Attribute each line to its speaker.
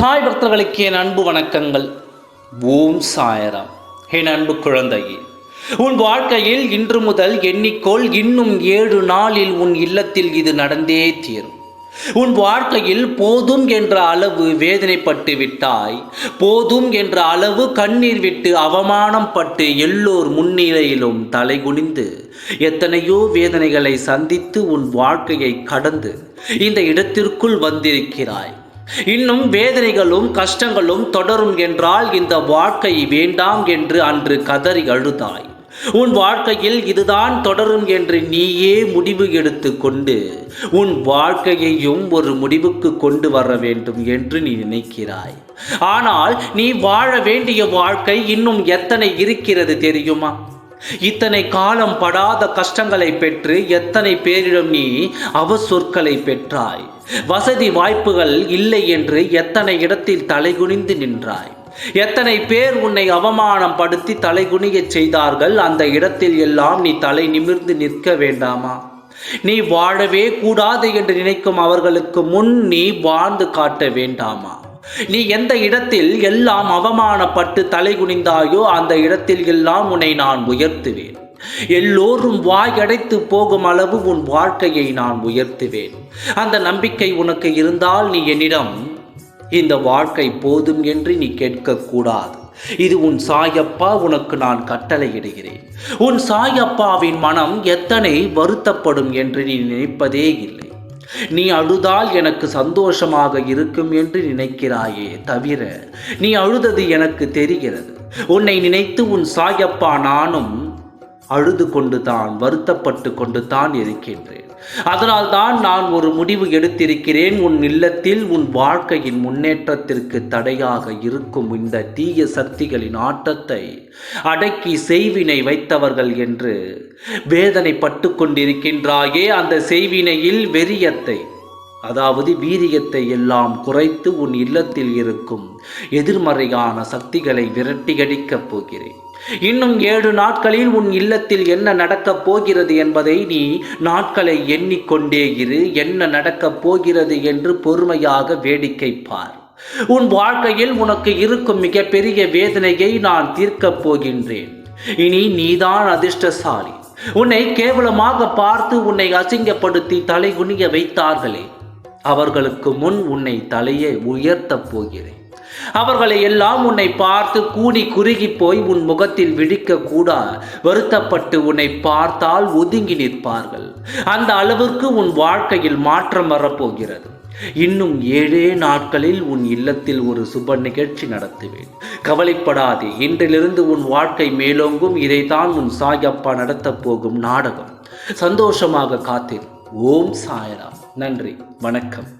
Speaker 1: சாய் பக்தர்களுக்கு என் அன்பு வணக்கங்கள். ஓம் சாயராம். என் அன்பு குழந்தையே உன் வாழ்க்கையில் இன்று முதல் எண்ணிக்கோள் இன்னும் ஏழு நாளில் உன் இல்லத்தில் இது நடந்தே தீரும். உன் வாழ்க்கையில் போதும் என்ற அளவு வேதனைப்பட்டு விட்டாய் போதும் என்ற அளவு கண்ணீர் விட்டு அவமானம் பட்டு எல்லோர் முன்னிலையிலும் தலைகுனிந்து எத்தனையோ வேதனைகளை சந்தித்து உன் வாழ்க்கையை கடந்து இந்த இடத்திற்குள் வந்திருக்கிறாய். இன்னும் வேதனைகளும் கஷ்டங்களும் தொடரும் என்றால் இந்த வாழ்க்கை வேண்டாம் என்று அன்று கதறி அழுதாய். உன் வாழ்க்கையில் இதுதான் தொடரும் என்று நீயே முடிவு எடுத்து கொண்டு உன் வாழ்க்கையையும் ஒரு முடிவுக்கு கொண்டு வர வேண்டும் என்று நீ நினைக்கிறாய். ஆனால் நீ வாழ வேண்டிய வாழ்க்கை இன்னும் எத்தனை இருக்கிறது தெரியுமா? இத்தனை காலம் படாத கஷ்டங்களை பெற்று எத்தனை பேரிடம் நீ அவசொற்களை பெற்றாய்? வசதி வாய்ப்புகள் இல்லை என்று எத்தனை இடத்தில் தலைகுனிந்து நின்றாய்? எத்தனை பேர் உன்னை அவமானம் படுத்தி தலைகுனியச் செய்தார்கள்? அந்த இடத்தில் எல்லாம் நீ தலை நிமிர்ந்து நிற்க வேண்டாமா? நீ வாழவே கூடாது என்று நினைக்கும் அவர்களுக்கு முன் நீ வாழ்ந்து காட்ட வேண்டாமா? நீ எந்த இடத்தில் எல்லாம் அவமானப்பட்டு தலை குனிந்தாயோ அந்த இடத்தில் எல்லாம் உன்னை நான் உயர்த்துவேன். எல்லோரும் வாயடைத்து போகும் அளவு உன் வாழ்க்கையை நான் உயர்த்துவேன். அந்த நம்பிக்கை உனக்கு இருந்தால் நீ என்னிடம் இந்த வாழ்க்கை போதும் என்று நீ கேட்கக்கூடாது இது உன் சாயப்பா உனக்கு நான் கட்டளையிடுகிறேன். உன் சாயப்பாவின் மனம் எத்தனை வருத்தப்படும் என்று நீ நினைப்பதே இல்லை. நீ அழுதால் எனக்கு சந்தோஷமாக இருக்கும் என்று நினைக்கிறாயே தவிர நீ அழுதது எனக்கு தெரிகிறது. உன்னை நினைத்து உன் சாயப்பா நானும் அழுது கொண்டு தான் வருத்தப்பட்டு கொண்டு தான் இருக்கின்றேன். அதனால்தான் நான் ஒரு முடிவு எடுத்திருக்கிறேன். உன் இல்லத்தில் உன் வாழ்க்கையின் முன்னேற்றத்திற்கு தடையாக இருக்கும் இந்த தீய சக்திகளின் ஆட்டத்தை அடக்கி செய்வினை வைத்தவர்கள் என்று வேதனைப்பட்டு கொண்டிருக்கின்றாயே. அந்த செய்வினையில் வெறியத்தை அதாவது வீரியத்தை எல்லாம் குறைத்து உன் இல்லத்தில் இருக்கும் எதிர்மறையான சக்திகளை விரட்டியடிக்கப் போகிறேன். இன்னும் ஏழு நாட்களில் உன் இல்லத்தில் என்ன நடக்கப் போகிறது என்பதை நீ நாட்களை எண்ணிக்கொண்டே இரு. என்ன நடக்கப் போகிறது என்று பொறுமையாக வேடிக்கை பார். உன் வாழ்க்கையில் உனக்கு இருக்கும் மிகப்பெரிய வேதனையை நான் தீர்க்கப் போகின்றேன். இனி நீதான் அதிர்ஷ்டசாலி. உன்னை கேவலமாக பார்த்து உன்னை அசிங்கப்படுத்தி தலைகுனிய வைத்தார்களே. அவர்களுக்கு முன் உன்னை தலையை உயர்த்தப் போகிறேன். அவர்களை எல்லாம் உன்னை பார்த்து கூடி குறுகி போய் உன் முகத்தில் விழிக்க கூட. வருத்தப்பட்டு உன்னை பார்த்தால் ஒதுங்கி நிற்பார்கள். அந்த அளவிற்கு உன் வாழ்க்கையில் மாற்றம் வரப்போகிறது. இன்னும் ஏழே நாட்களில் உன் இல்லத்தில் ஒரு சுப நிகழ்ச்சி நடத்துவேன். கவலைப்படாதே இன்றிலிருந்து உன் வாழ்க்கை மேலோங்கும். இதைத்தான் உன் சாயப்பா நடத்தப் போகும் நாடகம். சந்தோஷமாக காத்தேன் ஓம் சாயராம். நன்றி. வணக்கம்.